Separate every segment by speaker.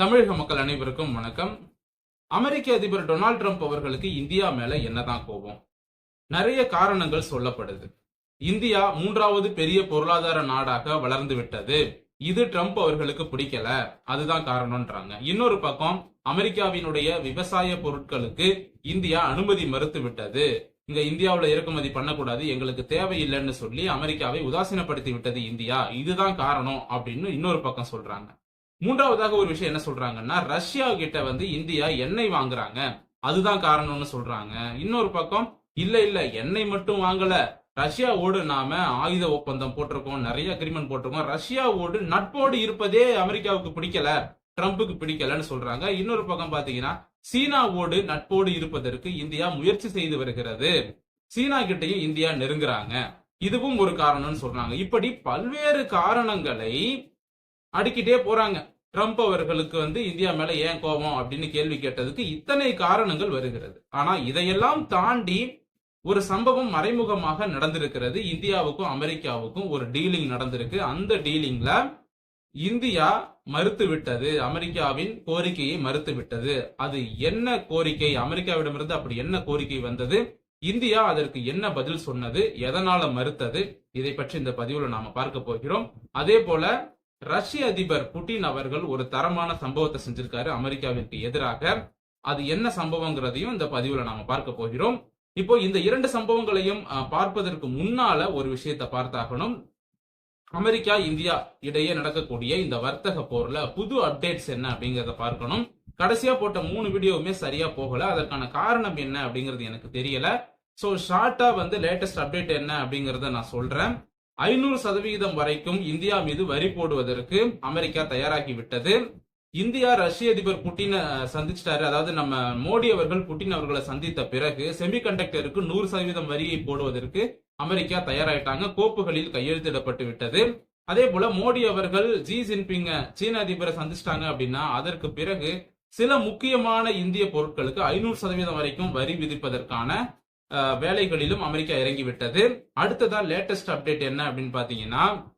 Speaker 1: தமிழக மக்கள் அனைவருக்கும் வணக்கம். அமெரிக்க அதிபர் டொனால்ட் ட்ரம்ப் அவர்களுக்கு இந்தியா மேல என்னதான் கோபம்? நிறைய காரணங்கள் சொல்லப்படுது. இந்தியா மூன்றாவது பெரிய பொருளாதார நாடாக வளர்ந்து விட்டது. இது ட்ரம்ப் அவர்களுக்கு பிடிக்கல. அதுதான் காரணம்ன்றாங்க. இன்னொரு பக்கம் அமெரிக்காவினுடைய விவசாய பொருட்களுக்கு இந்தியா அனுமதி மறுத்து விட்டது. இங்க இந்தியாவில் இறக்குமதி பண்ணக்கூடாது எங்களுக்கு தேவையில்லைன்னு சொல்லி அமெரிக்காவை உதாசீனப்படுத்தி விட்டது இந்தியா. இதுதான் காரணம் அப்படின்னு இன்னொரு பக்கம் சொல்றாங்க. மூன்றாவதாக ஒரு விஷயம் என்ன சொல்றாங்கன்னா ரஷ்யா கிட்ட வந்து இந்தியா எண்ணெய் வாங்குறாங்க. அதுதான் காரணம்னு சொல்றாங்க. இன்னொரு பக்கம் இல்ல இல்ல எண்ணெய் மட்டும் வாங்கல. ரஷ்யாவோடு நாம ஆயுத ஒப்பந்தம் போட்டிருக்கோம் நிறைய அக்ரிமெண்ட் போட்டிருக்கோம். ரஷ்யாவோடு நட்போடு இருப்பதே அமெரிக்காவுக்கு பிடிக்கல ட்ரம்ப்புக்கு பிடிக்கலன்னு சொல்றாங்க. இன்னொரு பக்கம் பாத்தீங்கன்னா சீனாவோடு நட்போடு இருப்பதற்கு இந்தியா முயற்சி செய்து வருகிறது. சீனா கிட்டையும் இந்தியா நெருங்குறாங்க. இதுவும் ஒரு காரணம்னு சொல்றாங்க. இப்படி பல்வேறு காரணங்களை அடுக்கிட்டே போறாங்க. ட்ரம்ப் அவர்களுக்கு வந்து இந்தியா மேல ஏன் கோபம் அப்படின்னு கேள்வி கேட்டதுக்கு இத்தனை காரணங்கள் வருகிறது. ஆனா இதையெல்லாம் தாண்டி ஒரு சம்பவம் மறைமுகமாக நடந்திருக்கிறது. இந்தியாவுக்கும் அமெரிக்காவுக்கும் ஒரு டீலிங் நடந்திருக்கு. அந்த டீலிங்ல இந்தியா மறுத்து விட்டது அமெரிக்காவின் கோரிக்கையை மறுத்து விட்டது அது என்ன கோரிக்கை? அமெரிக்காவிடமிருந்து அப்படி என்ன கோரிக்கை வந்தது? இந்தியா அதற்கு என்ன பதில் சொன்னது? எதனால மறுத்தது? இதை பற்றி இந்த பதிவுல நாம பார்க்க போகிறோம். அதே போல ரஷ்ய அதிபர் புட்டின் அவர்கள் ஒரு தரமான சம்பவத்தை செஞ்சிருக்காரு. அமெரிக்காவிற்கு எதிராக. அது என்ன சம்பவங்கிறதையும் இந்த பதிவுல நாம பார்க்க போகிறோம். இப்போ இந்த இரண்டு சம்பவங்களையும் பார்ப்பதற்கு முன்னால ஒரு விஷயத்தை பார்த்தாகணும். அமெரிக்கா இந்தியா இடையே நடக்கக்கூடிய இந்த வர்த்தக போர்ல புது அப்டேட்ஸ் என்ன அப்படிங்கறத பார்க்கணும். கடைசியா போட்ட மூணு வீடியோவுமே சரியா போகல. அதற்கான காரணம் என்ன அப்படிங்கிறது எனக்கு தெரியல. சோ ஷார்ட்டா வந்து லேட்டஸ்ட் அப்டேட் என்ன அப்படிங்கறத நான் சொல்றேன். ஐநூறு சதவிகிதம் வரைக்கும் இந்தியா மீது வரி போடுவதற்கு அமெரிக்கா தயாராகி விட்டது. இந்தியா ரஷ்ய அதிபர் புட்டினை சந்திச்சிட்டாரு. அதாவது நம்ம மோடி அவர்கள் புட்டின் அவர்களை சந்தித்த பிறகு செமிகண்டக்டருக்கு நூறு சதவீதம் வரியை போடுவதற்கு அமெரிக்கா தயாராயிட்டாங்க. கோப்புகளில் கையெழுத்திடப்பட்டு விட்டது. அதே போல மோடி அவர்கள் ஜி ஜின்பிங்க சீன அதிபரை சந்திச்சிட்டாங்க அப்படின்னா அதற்கு பிறகு சில முக்கியமான இந்திய பொருட்களுக்கு ஐநூறு சதவீதம் வரைக்கும் வரி விதிப்பதற்கான வேலைகளிலும் அமெரிக்கா இறங்கிவிட்டது. அடுத்ததா லேட்டஸ்ட் அப்டேட் என்ன அப்படின்னு பாத்தீங்கன்னா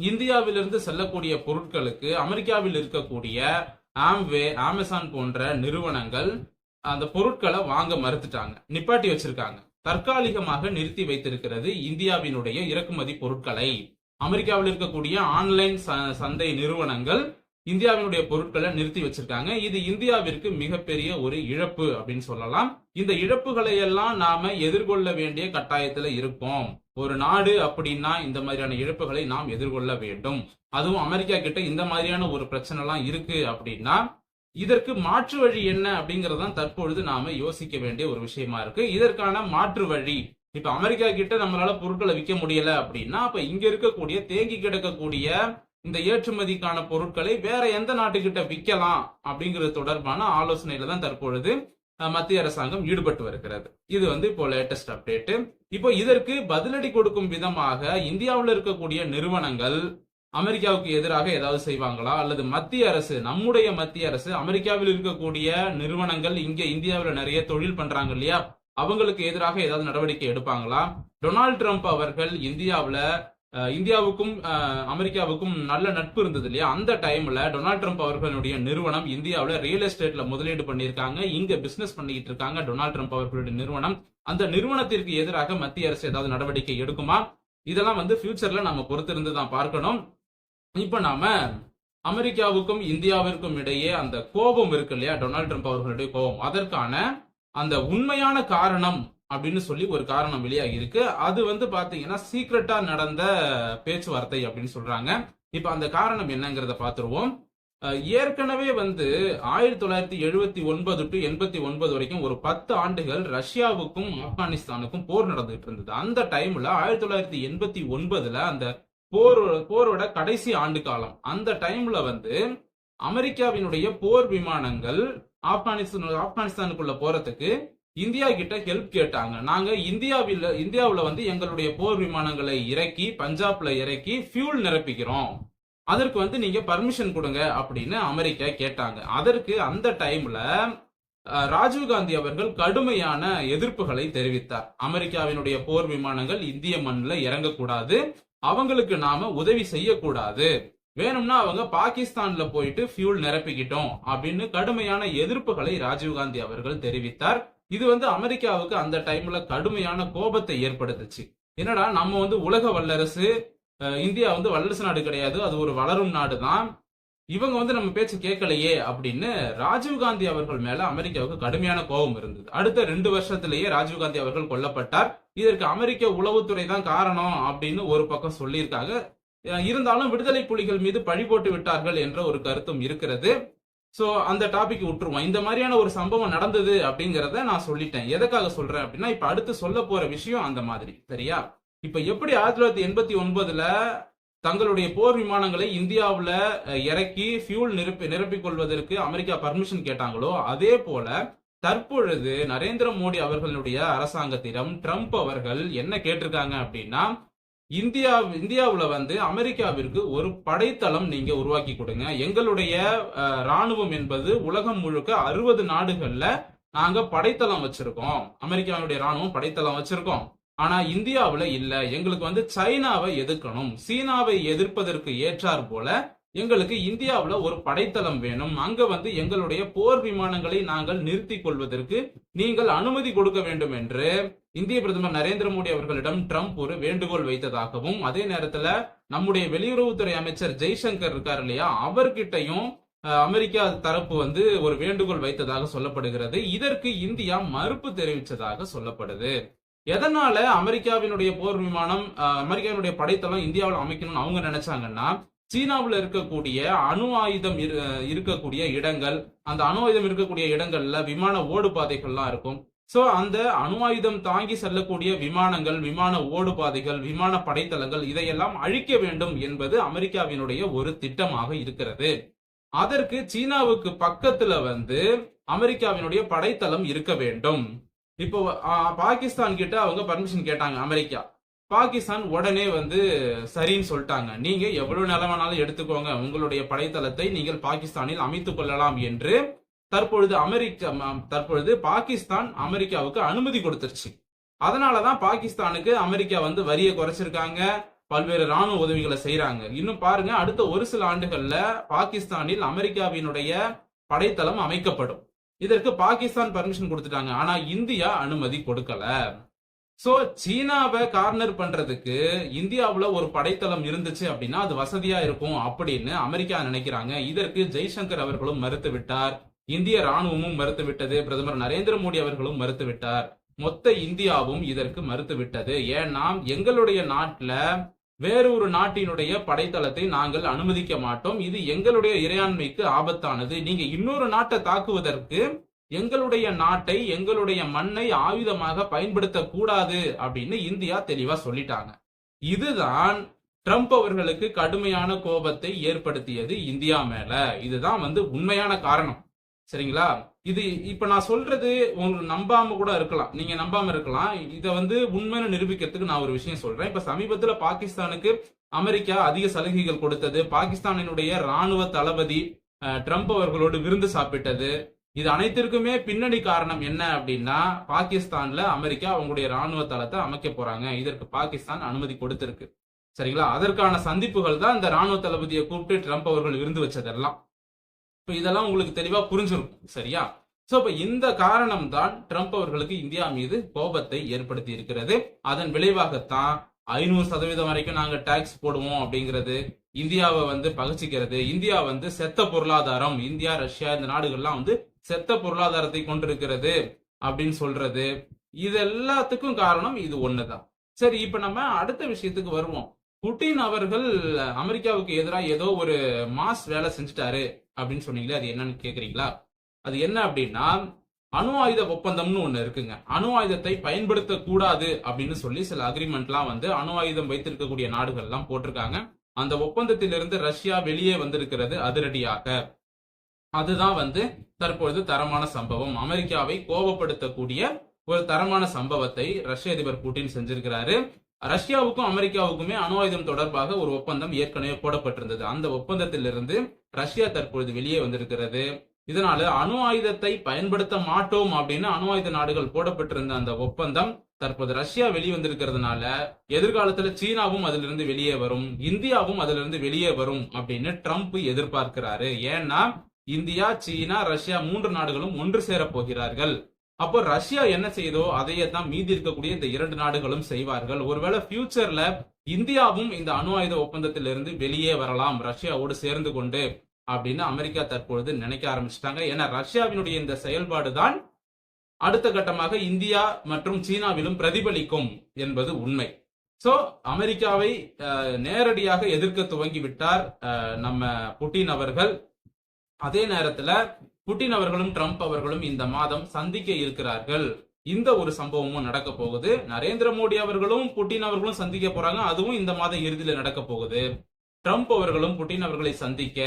Speaker 1: இந்தியாவிலிருந்து செல்லக்கூடிய பொருட்களுக்கு அமெரிக்காவில் இருக்கக்கூடிய ஆம்வே அமேசான் போன்ற நிறுவனங்கள் அந்த பொருட்களை வாங்க மறுத்துட்டாங்க. நிப்பாட்டி வச்சிருக்காங்க. தற்காலிகமாக நிறுத்தி வைத்திருக்கிறது இந்தியாவினுடைய இறக்குமதி பொருட்களை. அமெரிக்காவில் இருக்கக்கூடிய ஆன்லைன் ச- சந்தை நிறுவனங்கள் இந்தியாவினுடைய பொருட்களை நிறுத்தி வச்சிருக்காங்க. இது இந்தியாவிற்கு மிகப்பெரிய ஒரு இழப்பு அப்படின்னு சொல்லலாம். இந்த இழப்புகளை எல்லாம் நாம எதிர்கொள்ள வேண்டிய கட்டாயத்துல இருக்கோம் ஒரு நாடு அப்படின்னா இந்த மாதிரியான இழப்புகளை நாம் எதிர்கொள்ள வேண்டும். அதுவும் அமெரிக்கா கிட்ட இந்த மாதிரியான ஒரு பிரச்சனை எல்லாம் இருக்கு அப்படின்னா இதற்கு மாற்று வழி என்ன அப்படிங்கறதான் தற்பொழுது நாம யோசிக்க வேண்டிய ஒரு விஷயமா இருக்கு. இதற்கான மாற்று வழி இப்ப அமெரிக்கா கிட்ட நம்மளால பொருட்களை விற்க முடியல அப்படின்னா அப்ப இங்க இருக்கக்கூடிய தேங்கி கிடக்கக்கூடிய இந்த ஏற்றுமதிக்கான பொருட்களை வேற எந்த நாட்டுக்கிட்ட விற்கலாம் அப்படிங்கிறது தொடர்பான ஆலோசனையில தான் தற்பொழுது மத்திய அரசாங்கம் ஈடுபட்டு வருகிறது. இது வந்து இப்போ லேட்டஸ்ட் அப்டேட் இப்போ இதற்கு பதிலடி கொடுக்கும் விதமாக இந்தியாவில் இருக்கக்கூடிய நிறுவனங்கள் அமெரிக்காவுக்கு எதிராக ஏதாவது செய்வாங்களா? அல்லது மத்திய அரசு நம்முடைய மத்திய அரசு அமெரிக்காவில் இருக்கக்கூடிய நிறுவனங்கள் இங்க இந்தியாவில் நிறைய தொழில் பண்றாங்க இல்லையா? அவங்களுக்கு எதிராக ஏதாவது நடவடிக்கை எடுப்பாங்களா? டொனால்ட் ட்ரம்ப் அவர்கள் இந்தியாவில் இந்தியாவுக்கும் அமெரிக்காவுக்கும் நல்ல நட்பு இருந்தது இல்லையா? அந்த டைம்ல டொனால்ட் ட்ரம்ப் அவர்களுடைய நிறுவனம் இந்தியாவில் ரியல் எஸ்டேட்ல முதலீடு பண்ணியிருக்காங்க. இங்க பிசினஸ் பண்ணிட்டு இருக்காங்க டொனால்ட் ட்ரம்ப் அவர்களுடைய நிறுவனம். அந்த நிறுவனத்திற்கு எதிராக மத்திய அரசு ஏதாவது நடவடிக்கை எடுக்குமா? இதெல்லாம் வந்து ஃபியூச்சர்ல நம்ம பொறுத்திருந்து தான் பார்க்கணும். இப்ப நாம அமெரிக்காவுக்கும் இந்தியாவிற்கும் இடையே அந்த கோபம் இருக்கு இல்லையா? டொனால்ட் ட்ரம்ப் அவர்களுடைய கோபம். அதற்கான அந்த உண்மையான காரணம் அப்படின்னு சொல்லி ஒரு காரணம் வெளியாகி இருக்கு. அது வந்து பாத்தீங்கன்னா சீக்ரெட்டா நடந்த பேச்சுவார்த்தை அப்படின்னு சொல்றாங்க. இப்ப அந்த காரணம் என்னங்கிறத பாத்துருவோம். ஏற்கனவே வந்து ஆயிரத்தி தொள்ளாயிரத்தி எழுபத்தி ஒன்பது டு எண்பத்தி ஒன்பது வரைக்கும் ஒரு பத்து ஆண்டுகள் ரஷ்யாவுக்கும் ஆப்கானிஸ்தானுக்கும் போர் நடந்துட்டு இருந்தது. அந்த டைம்ல ஆயிரத்தி தொள்ளாயிரத்தி எண்பத்தி ஒன்பதுல அந்த போர் போரோட கடைசி ஆண்டு காலம். அந்த டைம்ல வந்து அமெரிக்காவினுடைய போர் விமானங்கள் ஆப்கானிஸ்தான் ஆப்கானிஸ்தானுக்குள்ள போறதுக்கு இந்தியா கிட்ட ஹெல்ப் கேட்டாங்க. நாங்க இந்தியாவில் இந்தியாவில் வந்து எங்களுடைய போர் விமானங்களை இறக்கி பஞ்சாப்ல இறக்கி ஃபியூல் நிரப்பிக்கிறோம். அதற்கு வந்து நீங்க பர்மிஷன் கொடுங்க அப்படின்னு அமெரிக்கா கேட்டாங்க. அதற்கு அந்த டைம்ல ராஜீவ்காந்தி ராஜீவ் காந்தி அவர்கள் கடுமையான எதிர்ப்புகளை தெரிவித்தார். அமெரிக்காவினுடைய போர் விமானங்கள் இந்திய மண்ணில் இறங்கக்கூடாது. அவங்களுக்கு நாம உதவி செய்யக்கூடாது. வேணும்னா அவங்க பாகிஸ்தான்ல போயிட்டு ஃபியூல் நிரப்பிக்கிட்டோம் அப்படின்னு கடுமையான எதிர்ப்புகளை ராஜீவ்காந்தி அவர்கள் தெரிவித்தார். இது வந்து அமெரிக்காவுக்கு அந்த டைம்ல கடுமையான கோபத்தை ஏற்படுத்துச்சு. என்னடா நம்ம வந்து உலக வல்லரசு இந்தியா வந்து வல்லரசு நாடு கிடையாது அது ஒரு வளரும் நாடு தான் இவங்க வந்து நம்ம பேச்சு கேட்கலையே அப்படின்னு ராஜீவ்காந்தி அவர்கள் மேல அமெரிக்காவுக்கு கடுமையான கோபம் இருந்தது. அடுத்த ரெண்டு வருஷத்திலேயே ராஜீவ்காந்தி அவர்கள் கொல்லப்பட்டார். இதற்கு அமெரிக்க உளவுத்துறை தான் காரணம் அப்படின்னு ஒரு பக்கம் சொல்லியிருக்காங்க. இருந்தாலும் விடுதலை புலிகள் மீது பழி போட்டு விட்டார்கள் என்ற ஒரு கருத்தும் இருக்கிறது. ஸோ அந்த டாபிக் விட்டுருவோம். இந்த மாதிரியான ஒரு சம்பவம் நடந்தது அப்படிங்கிறத நான் சொல்லிட்டேன். எதுக்காக சொல்றேன் அப்படின்னா இப்ப அடுத்து சொல்ல போற விஷயம் அந்த மாதிரி. சரியா? இப்ப எப்படி ஆயிரத்தி தொள்ளாயிரத்தி எண்பத்தி ஒன்பதுல தங்களுடைய போர் விமானங்களை இந்தியாவில் இறக்கி ஃபியூல் நிரப்பி நிரப்பிக் கொள்வதற்கு அமெரிக்கா பர்மிஷன் கேட்டாங்களோ அதே போல தற்பொழுது நரேந்திர மோடி அவர்களுடைய அரசாங்கத்திடம் ட்ரம்ப் அவர்கள் என்ன கேட்டிருக்காங்க அப்படின்னா இந்தியா இந்தியாவில் வந்து அமெரிக்காவிற்கு ஒரு படைத்தளம் நீங்க உருவாக்கி கொடுங்க. எங்களுடைய ராணுவம் என்பது உலகம் முழுக்க அறுபது நாடுகள்ல நாங்க படைத்தளம் வச்சிருக்கோம். அமெரிக்காவுடைய ராணுவம் படைத்தளம் வச்சிருக்கோம். ஆனா இந்தியாவில் இல்ல. எங்களுக்கு வந்து சைனாவை எதிர்க்கணும். சீனாவை எதிர்ப்பதற்கு ஏற்றார் போல எங்களுக்கு இந்தியாவில் ஒரு படைத்தளம் வேணும். அங்க வந்து எங்களுடைய போர் விமானங்களை நாங்கள் நிறுத்திக் கொள்வதற்கு நீங்கள் அனுமதி கொடுக்க வேண்டும் என்று இந்திய பிரதமர் நரேந்திர மோடி அவர்களிடம் ட்ரம்ப் ஒரு வேண்டுகோள் வைத்ததாகவும் அதே நேரத்துல நம்முடைய வெளியுறவுத்துறை அமைச்சர் ஜெய்சங்கர் இருக்கார் இல்லையா அவர்கிட்டயும் அமெரிக்கா தரப்பு வந்து ஒரு வேண்டுகோள் வைத்ததாக சொல்லப்படுகிறது. இதற்கு இந்தியா மறுப்பு தெரிவித்ததாக சொல்லப்படுது. எதனால அமெரிக்காவினுடைய போர் விமானம் அமெரிக்காவினுடைய படைத்தளம் இந்தியாவில் அமைக்கணும்னு அவங்க நினைச்சாங்கன்னா சீனாவில் இருக்கக்கூடிய அணு ஆயுதம் இரு- இருக்கக்கூடிய இடங்கள் அந்த அணு ஆயுதம் இருக்கக்கூடிய இடங்கள்ல விமான ஓடு பாதைகள்லாம் இருக்கும். சோ அந்த அணு ஆயுதம் தாங்கி செல்லக்கூடிய விமானங்கள் விமான ஓடு பாதைகள் விமான படைத்தளங்கள் இதையெல்லாம் அழிக்க வேண்டும் என்பது அமெரிக்காவினுடைய ஒரு திட்டமாக இருக்கிறது. அதற்கு சீனாவுக்கு பக்கத்துல வந்து அமெரிக்காவினுடைய படைத்தளம் இருக்க வேண்டும். இப்போ பாகிஸ்தான் கிட்ட அவங்க பர்மிஷன் கேட்டாங்க அமெரிக்கா. பாகிஸ்தான் உடனே வந்து சரின்னு சொல்லிட்டாங்க. நீங்க எவ்வளவு நிலவனாலும் எடுத்துக்கோங்க. உங்களுடைய படைத்தளத்தை நீங்கள் பாகிஸ்தானில் அமைத்துக் கொள்ளலாம் என்று தற்பொழுது அமெரிக்கா தற்பொழுது பாகிஸ்தான் அமெரிக்காவுக்கு அனுமதி கொடுத்துருச்சு. அதனாலதான் பாகிஸ்தானுக்கு அமெரிக்கா வந்து வரியை குறைச்சிருக்காங்க. பல்வேறு ராணுவ உதவிகளை செய்யறாங்க இன்னும் பாருங்க அடுத்த ஒரு சில ஆண்டுகள்ல பாகிஸ்தானில் அமெரிக்காவினுடைய படைத்தளம் அமைக்கப்படும். இதற்கு பாகிஸ்தான் பர்மிஷன் கொடுத்துட்டாங்க. ஆனா இந்தியா அனுமதி கொடுக்கல. சோ சீனாவை கார்னர் பண்றதுக்கு இந்தியாவுல ஒரு படைத்தளம் இருந்துச்சு அப்படின்னா அது வசதியா இருக்கும் அப்படின்னு அமெரிக்கா நினைக்கிறாங்க. இதற்கு ஜெய்சங்கர் அவர்களும் மறுத்து விட்டார். இந்திய ராணுவமும் மறுத்து விட்டது. பிரதமர் நரேந்திர மோடி அவர்களும் மறுத்து விட்டார். மொத்த இந்தியாவும் இதற்கு மறுத்து விட்டது. ஏன்னா எங்களுடைய நாட்டுல வேறொரு நாட்டினுடைய படைத்தளத்தை நாங்கள் அனுமதிக்க மாட்டோம். இது எங்களுடைய இறையாண்மைக்கு ஆபத்தானது. நீங்க இன்னொரு நாட்டை தாக்குவதற்கு எங்களுடைய நாட்டை எங்களுடைய மண்ணை ஆயுதமாக பயன்படுத்த கூடாது அப்படின்னு இந்தியா தெளிவா சொல்லிட்டாங்க. இதுதான் ட்ரம்ப் அவர்களுக்கு கடுமையான கோபத்தை ஏற்படுத்தியது இந்தியா மேல. இதுதான் வந்து உண்மையான காரணம். சரிங்களா? இது இப்ப நான் சொல்றது உங்களுக்கு நம்பாம கூட இருக்கலாம். நீங்க நம்பாம இருக்கலாம். இதை வந்து உண்மைன்னு நிரூபிக்கிறதுக்கு நான் ஒரு விஷயம் சொல்றேன். இப்ப சமீபத்துல பாகிஸ்தானுக்கு அமெரிக்கா அதிக சலுகைகள் கொடுத்தது. பாகிஸ்தானினுடைய ராணுவ தளபதி ட்ரம்ப் அவர்களோடு விருந்து சாப்பிட்டது. இது அனைத்திற்குமே பின்னணி காரணம் என்ன அப்படின்னா பாகிஸ்தான்ல அமெரிக்கா அவங்களுடைய ராணுவ தளத்தை அமைக்க போறாங்க. இதற்கு பாகிஸ்தான் அனுமதி கொடுத்திருக்கு. சரிங்களா? அதற்கான சந்திப்புகள் தான் இந்த ராணுவ தளபதியை கூப்பிட்டு ட்ரம்ப் அவர்கள் விருந்து வச்சதெல்லாம். இப்ப இதெல்லாம் உங்களுக்கு தெளிவா புரிஞ்சிருக்கும் சரியா? சோ இப்ப இந்த காரணம் தான் ட்ரம்ப் அவர்களுக்கு இந்தியா மீது கோபத்தை ஏற்படுத்தி இருக்கிறது. அதன் விளைவாகத்தான் ஐநூறு சதவீதம் வரைக்கும் நாங்க டாக்ஸ் போடுவோம் அப்படிங்கிறது இந்தியாவை வந்து பகச்சிக்கிறது. இந்தியா வந்து செத்த பொருளாதாரம். இந்தியா ரஷ்யா இந்த நாடுகள்லாம் வந்து செத்த பொருளாதாரத்தை கொண்டிருக்கிறது அப்படின்னு சொல்றது. இது எல்லாத்துக்கும் காரணம் இது ஒண்ணுதான். சரி இப்ப நம்ம அடுத்த விஷயத்துக்கு வருவோம். புட்டின் அவர்கள் அமெரிக்காவுக்கு எதிராக ஏதோ ஒரு மாஸ் வேலை செஞ்சுட்டாரு அப்படின்னு சொன்னீங்களே அது என்னன்னு கேக்குறீங்களா? அது என்ன அப்படின்னா அணு ஆயுத ஒப்பந்தம்னு ஒண்ணு இருக்குங்க. அணு ஆயுதத்தை பயன்படுத்த கூடாது அப்படின்னு சொல்லி சில அக்ரிமெண்ட்லாம் வந்து அணு ஆயுதம் வைத்திருக்கக்கூடிய நாடுகள் எல்லாம் போட்டிருக்காங்க. அந்த ஒப்பந்தத்திலிருந்து ரஷ்யா வெளியே வந்திருக்கிறது அதிரடியாக. அதுதான் வந்து தற்பொழுது தரமான சம்பவம். அமெரிக்காவை கோபப்படுத்தக்கூடிய ஒரு தரமான சம்பவத்தை ரஷ்ய அதிபர் புட்டின் செஞ்சிருக்கிறாரு. ரஷ்யாவுக்கும் அமெரிக்காவுக்குமே அணு ஆயுதம் தொடர்பாக ஒரு ஒப்பந்தம் ஏற்கனவே போடப்பட்டிருந்தது. அந்த ஒப்பந்தத்திலிருந்து ரஷ்யா தற்பொழுது வெளியே வந்திருக்கிறது. இதனால அணு ஆயுதத்தை பயன்படுத்த மாட்டோம் அப்படின்னு அணு ஆயுத நாடுகள் போடப்பட்டிருந்த அந்த ஒப்பந்தம் தற்போது ரஷ்யா வெளிவந்திருக்கிறதுனால எதிர்காலத்துல சீனாவும் அதிலிருந்து வெளியே வரும் இந்தியாவும் அதிலிருந்து வெளியே வரும் அப்படின்னு ட்ரம்ப் எதிர்பார்க்கிறாரு. ஏன்னா இந்தியா சீனா ரஷ்யா மூன்று நாடுகளும் ஒன்று சேரப் போகிறார்கள். அப்போ ரஷ்யா என்ன செய்தோ அதையே தான் மீதி இருக்கக்கூடிய இந்த இரண்டு நாடுகளும் செய்வார்கள். ஒருவேளை ஃபியூச்சர்ல இந்தியாவும் இந்த அணு ஆயுத ஒப்பந்தத்திலிருந்து வெளியே வரலாம் ரஷ்யாவோடு சேர்ந்து கொண்டு அப்படின்னு அமெரிக்கா தற்பொழுது நினைக்க ஆரம்பிச்சிட்டாங்க. ஏன்னா ரஷ்யாவினுடைய இந்த செயல்பாடு தான் அடுத்த கட்டமாக இந்தியா மற்றும் சீனாவிலும் பிரதிபலிக்கும் என்பது உண்மை. சோ அமெரிக்காவை நேரடியாக எதிர்க்க துவங்கி விட்டார் நம்ம புட்டின் அவர்கள். அதே நேரத்துல புட்டின் அவர்களும் ட்ரம்ப் அவர்களும் இந்த மாதம் சந்திக்க இருக்கிறார்கள். இந்த ஒரு சம்பவமும் நடக்க போகுது. நரேந்திர மோடி அவர்களும் புட்டின் அவர்களும் சந்திக்க போறாங்க. அதுவும் இந்த மாதம் இறுதியில நடக்க போகுது. ட்ரம்ப் அவர்களும் புட்டின் அவர்களை சந்திக்க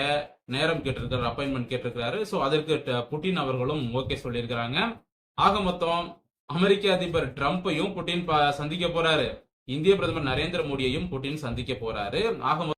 Speaker 1: நேரம் கேட்டிருக்கிறார் அப்பாயின்மெண்ட் கேட்டிருக்கிறாரு. சோ அதற்கு புட்டின் அவர்களும் ஓகே சொல்லியிருக்கிறாங்க. ஆக மொத்தம் அமெரிக்க அதிபர் ட்ரம்ப்பையும் புட்டின் சந்திக்க போறாரு. இந்திய பிரதமர் நரேந்திர மோடியையும் புட்டின் சந்திக்க போறாரு. ஆக மொத்தம்